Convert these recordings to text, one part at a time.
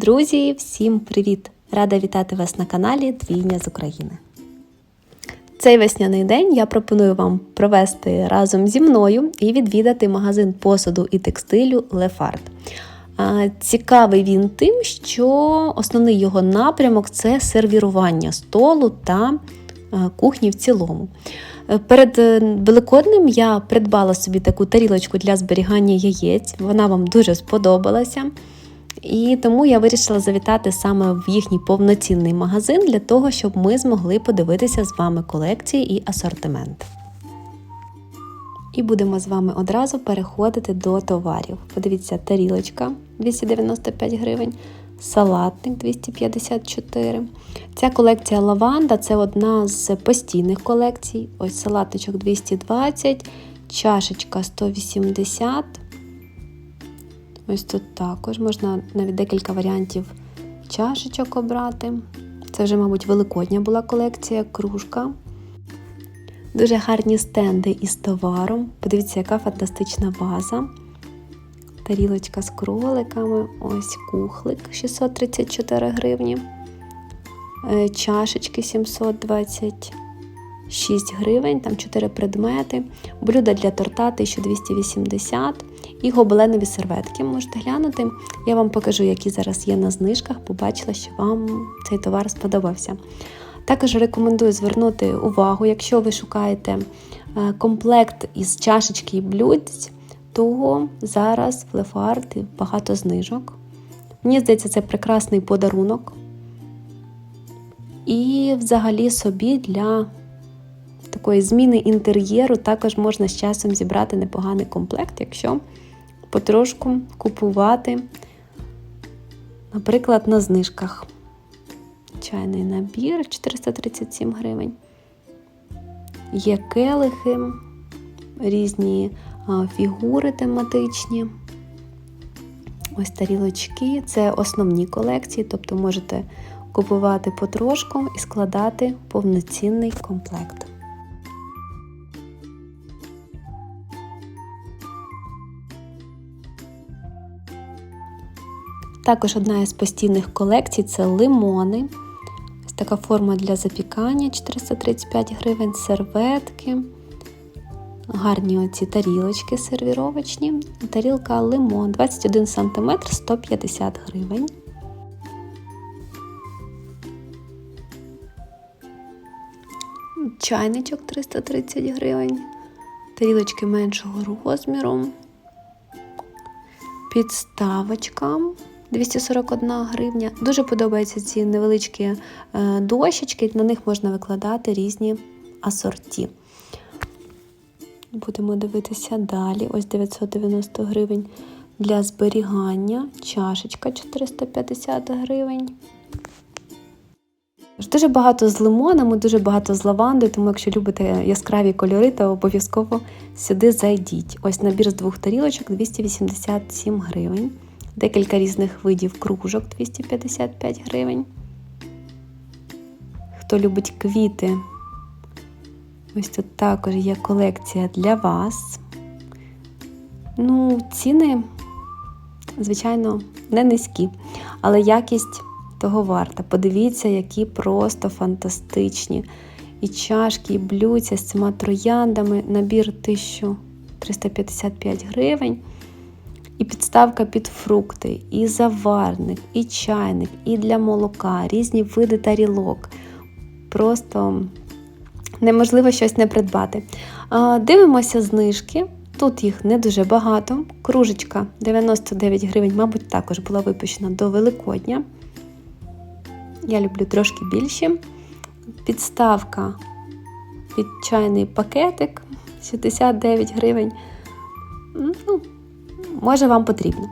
Друзі, всім привіт! Рада вітати вас на каналі Двійня з України. Цей весняний день я пропоную вам провести разом зі мною і відвідати магазин посуду і текстилю Лефарт. Цікавий він тим, що основний його напрямок це сервірування столу та кухні в цілому. Е, Перед е, Великодним я придбала собі таку тарілочку для зберігання яєць, вона вам дуже сподобалася. І тому я вирішила завітати саме в їхній повноцінний магазин для того, щоб ми змогли подивитися з вами колекції і асортимент. І будемо з вами одразу переходити до товарів. Подивіться, тарілочка 295 гривень, салатник 254. Ця колекція лаванда це одна з постійних колекцій. Ось салатничок 220, чашечка 180. Ось тут також можна навіть декілька варіантів чашечок обрати. Це вже, мабуть, великодня була колекція, кружка. Дуже гарні стенди із товаром. Подивіться, яка фантастична ваза. Тарілочка з кроликами, ось кухлик 634 гривні. Е, чашечки 726 гривень, там 4 предмети. Блюда для торта 1280 і гобеленові серветки. Можете глянути. Я вам покажу, які зараз є на знижках. Побачила, що вам цей товар сподобався. Також рекомендую звернути увагу, якщо ви шукаєте е, комплект із чашечки і блюдць, то зараз в Лефарт багато знижок. Мені здається, це прекрасний подарунок. І взагалі собі для такої зміни інтер'єру також можна з часом зібрати непоганий комплект, якщо потрошку купувати, наприклад, на знижках. Чайний набір 437 гривень. Є келихи, різні фігури тематичні. Ось тарілочки. Це основні колекції, тобто можете купувати потрошку і складати повноцінний комплект. Також одна із постійних колекцій це лимони. Ось така форма для запікання 435 гривень, серветки. Гарні оці тарілочки сервіровочні. Тарілка лимон 21 см 150 гривень. Чайничок 330 гривень. Тарілочки меншого розміру. Підставочка 241 гривня. Дуже подобаються ці невеличкі е, дощечки, на них можна викладати різні асорті. Будемо дивитися далі. Ось 990 гривень для зберігання, чашечка 450 гривень. Дуже багато з лимонами, дуже багато з лавандою, тому якщо любите яскраві кольори, то обов'язково сюди зайдіть. Ось набір з двох тарілочок 287 гривень. Декілька різних видів кружок 255 гривень. Хто любить квіти, ось тут також є колекція для вас. Ну, ціни, звичайно, не низькі, але якість того варта. Подивіться, які просто фантастичні. І чашки, і блюдця з цими трояндами, набір 1355 гривень. І підставка під фрукти, і заварник, і чайник, і для молока, різні види тарілок. Просто неможливо щось не придбати. Дивимося знижки. Тут їх не дуже багато. Кружечка 99 гривень, мабуть, також була випущена до Великодня. Я люблю трошки більші. Підставка під чайний пакетик 69 гривень. Ну, Може, вам потрібно.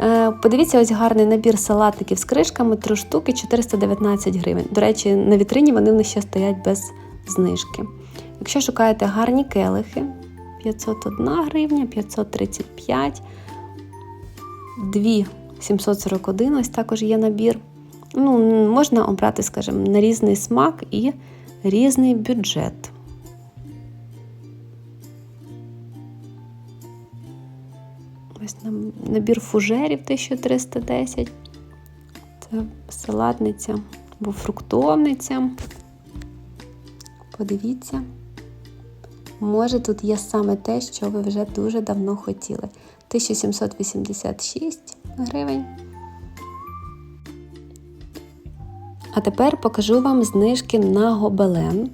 Е, подивіться, ось гарний набір салатників з кришками, 3 штуки 419 гривень. До речі, на вітрині вони в них ще стоять без знижки. Якщо шукаєте гарні келихи, 501 гривня, 535, 2 741, ось також є набір. Ну, Можна обрати, скажімо, на різний смак і різний бюджет. Ось набір фужерів 1310. Це салатниця або фруктовниця. Подивіться. Може, тут є саме те, що ви вже дуже давно хотіли. 1786 гривень. А тепер покажу вам знижки на гобелен.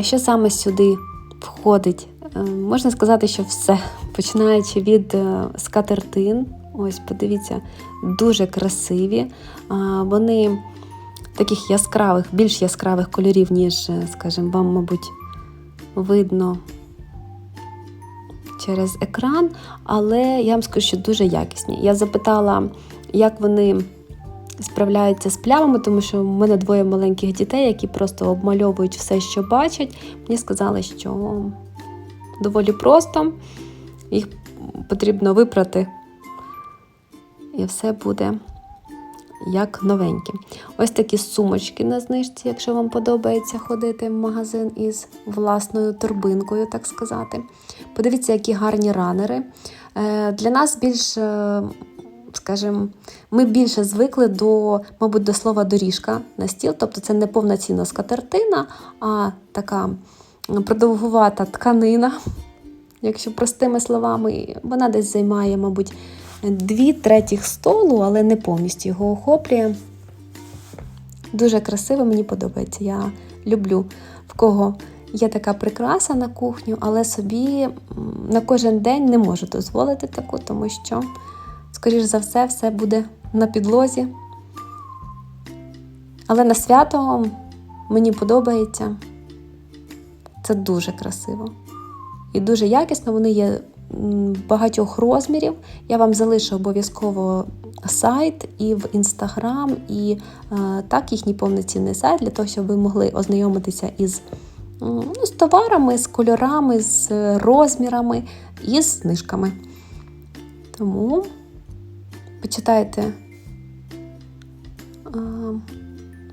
Що саме сюди входить? Е, Можна сказати, що все, починаючи від е, скатертин. Ось, подивіться, дуже красиві. А, Вони таких яскравих, більш яскравих кольорів, ніж, е, скажімо, вам, мабуть, видно через екран, але я вам скажу, що дуже якісні. Я запитала, як вони справляються з плямами, тому що в мене двоє маленьких дітей, які просто обмальовують все, що бачать. Мені сказали, що доволі просто, їх потрібно випрати, і все буде як новенькі. Ось такі сумочки на знижці, якщо вам подобається ходити в магазин із власною торбинкою, так сказати. Подивіться, які гарні ранери. Е, Для нас більш, е, скажімо, ми більше звикли до, мабуть, до слова доріжка на стіл, тобто це не повноцінна скатертина, а така продовгувата тканина, якщо простими словами, вона десь займає, мабуть, дві третіх столу, але не повністю його охоплює. Дуже красиво, мені подобається. Я люблю в кого є така прикраса на кухню, але собі на кожен день не можу дозволити таку, тому що, скоріш за все, все буде на підлозі. Але на свято мені подобається. Це дуже красиво. І дуже якісно, вони є багатьох розмірів. Я вам залишу обов'язково сайт і в інстаграм, і е, так їхній повноцінний сайт, для того, щоб ви могли ознайомитися із ну, з товарами, з кольорами, з е, розмірами і з знижками. Тому почитайте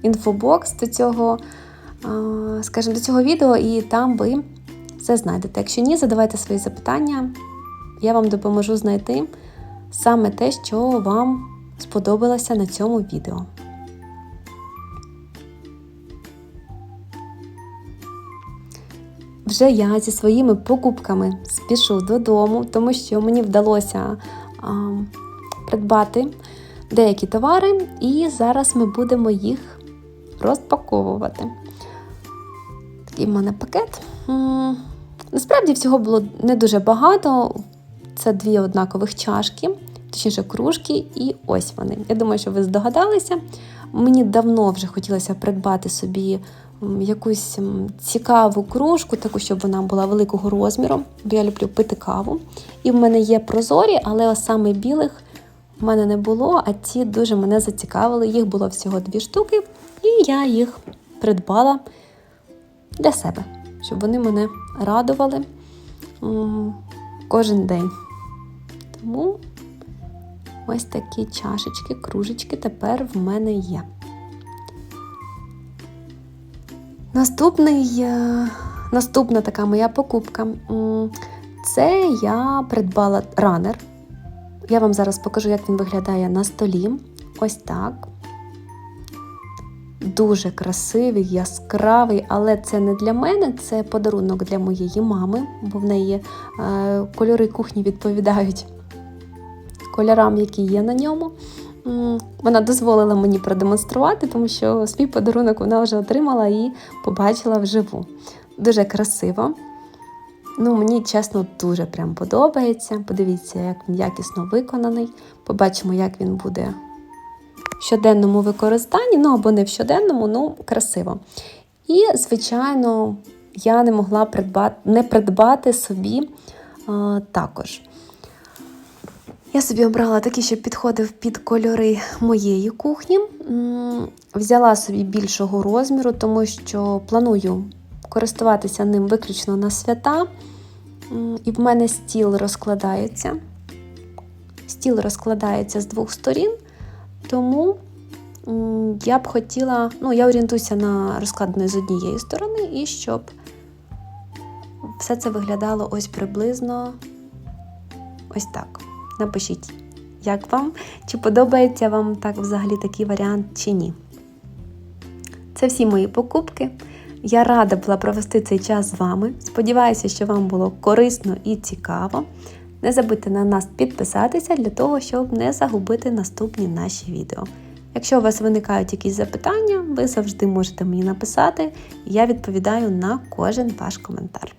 інфобокс до цього, скажімо, до цього відео, і там ви все знайдете. Якщо ні, задавайте свої запитання. Я вам допоможу знайти саме те, що вам сподобалося на цьому відео. Вже я зі своїми покупками спішу додому, тому що мені вдалося а, придбати деякі товари, і зараз ми будемо їх розпаковувати. Такий в мене пакет. Насправді всього було не дуже багато. Це дві однакових чашки, точніше кружки, і ось вони. Я думаю, що ви здогадалися. Мені давно вже хотілося придбати собі якусь цікаву кружку, таку, щоб вона була великого розміру, бо я люблю пити каву. І в мене є прозорі, але ось саме білих в мене не було, а ці дуже мене зацікавили. Їх було всього дві штуки, і я їх придбала для себе, щоб вони мене радували кожен день. Тому ось такі чашечки, кружечки тепер в мене є. Наступний, е, наступна така моя покупка. Це я придбала ранер. Я вам зараз покажу, як він виглядає на столі. Ось так. Дуже красивий, яскравий, але це не для мене, це подарунок для моєї мами, бо в неї е, кольори кухні відповідають кольорам, які є на ньому. Вона дозволила мені продемонструвати, тому що свій подарунок вона вже отримала і побачила вживу. Дуже красиво. Ну, мені чесно дуже прям подобається. Подивіться, як він якісно виконаний. Побачимо, як він буде в щоденному використанні, ну або не в щоденному, ну красиво. І, звичайно, я не могла придбати, не придбати собі а, також. Я собі обрала такий, що підходив під кольори моєї кухні. Взяла собі більшого розміру, тому що планую користуватися ним виключно на свята. І в мене стіл розкладається. Стіл розкладається з двох сторін, тому я б хотіла, ну, я орієнтуюся на розкладене з однієї сторони, і щоб все це виглядало ось приблизно ось так. Напишіть, як вам, чи подобається вам так взагалі такий варіант чи ні. Це всі мої покупки. Я рада була провести цей час з вами. Сподіваюся, що вам було корисно і цікаво. Не забудьте на нас підписатися для того, щоб не загубити наступні наші відео. Якщо у вас виникають якісь запитання, ви завжди можете мені написати, і я відповідаю на кожен ваш коментар.